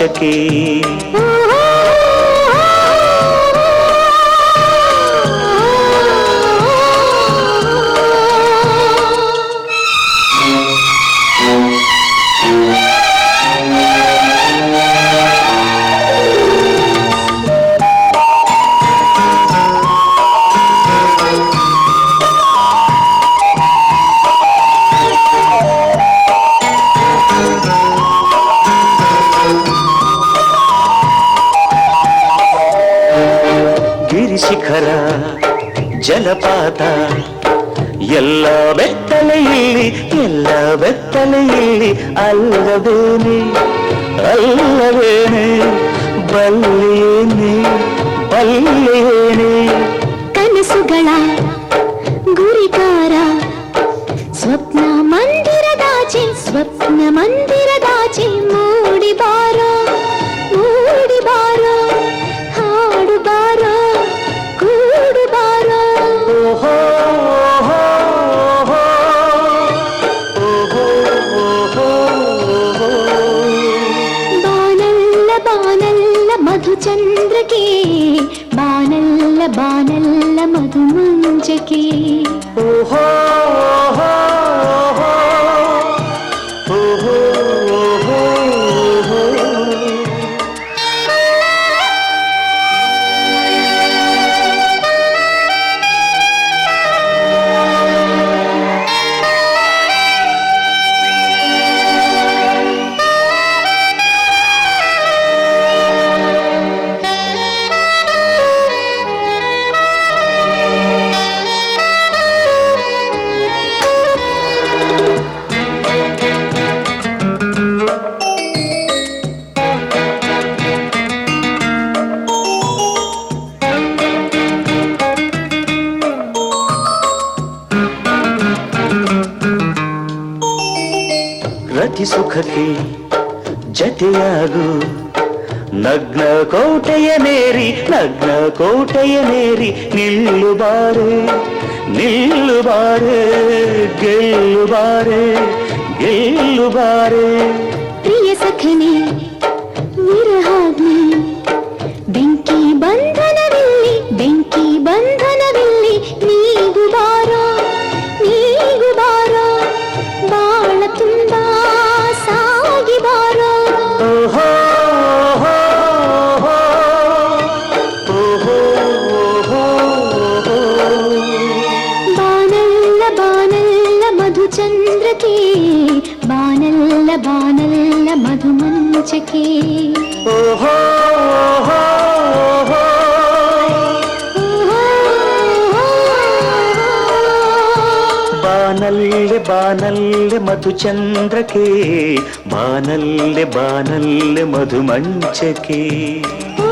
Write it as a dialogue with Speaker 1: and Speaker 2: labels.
Speaker 1: ಚಕೇ ಗಿರಿಶಿಖರ ಜಲಪಾತ ಎಲ್ಲ ಬೆತ್ತಲೆ ಇಲ್ಲಿ ಎಲ್ಲ ಬೆತ್ತಲೆ ಇಲ್ಲಿ ಅಲ್ಲವೇನೆ ಅಲ್ಲವೇನೆ ಬಲ್ಲೇನೆ ಬಲ್ಲೇನೆ
Speaker 2: ಕನಸುಗಳ ಗುರಿಕಾರ ಸ್ವಪ್ನ ಮಂದಿರದಾಚೆ ಸ್ವಪ್ನ ಮಂದಿರದಾಚೆ చంద్రకే
Speaker 1: బాణల్ల బాణల్ల మధుమంజకి. ఓ ರತಿ ಸುಖಕ್ಕೆ ಜತೆಯಾಗು ನಗ್ನ ಕೋಟೆಯ ನೇರಿ ನಗ್ನ ಕೋಟೆಯ ನೇರಿ ನಿಲ್ಲುಬಾರೆ ನಿಲ್ಲುಬಾರೆ ಗೆಲ್ಲುಬಾರೆ ಗೆಲ್ಲುಬಾರೆ
Speaker 2: ಪ್ರಿಯ ಸಖನೆ ಮಧು ಮಂಚಕ್ಕೆ
Speaker 1: ಓಹೋ ಓಹೋ ಬಾನಲ್ಲೆ ಬಾನಲ್ಲೆ ಮಧುಚಂದ್ರಕ್ಕೆ ಬಾನಲ್ಲೆ ಬಾನಲ್ಲೆ ಮಧುಮಂಚಕೆ
Speaker 2: ಓ